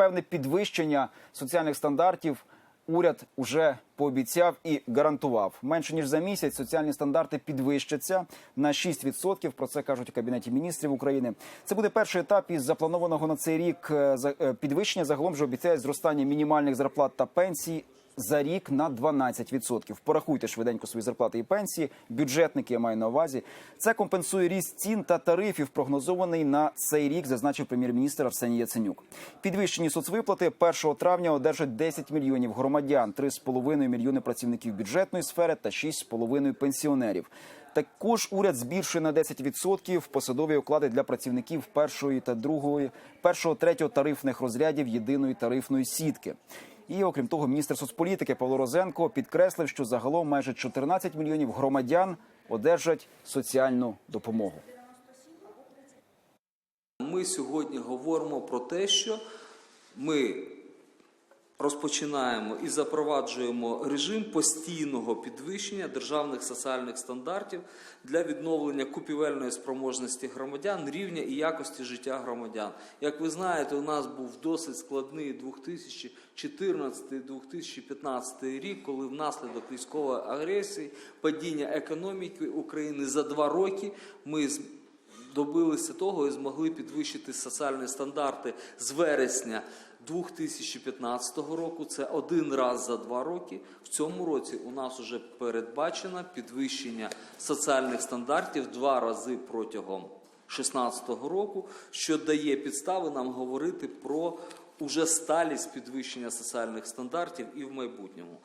певне підвищення соціальних стандартів уряд уже пообіцяв і гарантував. Менше ніж за місяць соціальні стандарти підвищаться на 6%. Про це кажуть у кабінеті міністрів України. Це буде перший етап із запланованого на цей рік е, е, підвищення. Загалом же обіцяє зростання мінімальних зарплат та пенсій. За рік на 12%. Порахуйте швиденько свої зарплати і пенсії. Бюджетники я маю на увазі. Це компенсує ріст цін та тарифів, прогнозований на цей рік, зазначив прем'єр-міністр Арсеній Яценюк. Підвищені соцвиплати 1 травня одержать 10 мільйонів громадян, 3,5 мільйони працівників бюджетної сфери та 6,5 пенсіонерів. Також уряд збільшує на 10% посадові оклади для працівників першої та другої, першого третього тарифних розрядів єдиної тарифної сітки. І окрім того, міністр соцполітики Павло Розенко підкреслив, що загалом майже 14 мільйонів громадян одержать соціальну допомогу. Ми сьогодні говоримо про те, що ми розпочинаємо і запроваджуємо режим постійного підвищення державних соціальних стандартів для відновлення купівельної спроможності громадян, рівня і якості життя громадян. Як ви знаєте, у нас був досить складний 2014-2015 рік, коли внаслідок військової агресії, падіння економіки України за два роки ми добилися того і змогли підвищити соціальні стандарти з вересня 2015 року. Це один раз за два роки. В цьому році у нас вже передбачено підвищення соціальних стандартів два рази протягом 2016 року, що дає підстави нам говорити про уже сталість підвищення соціальних стандартів і в майбутньому.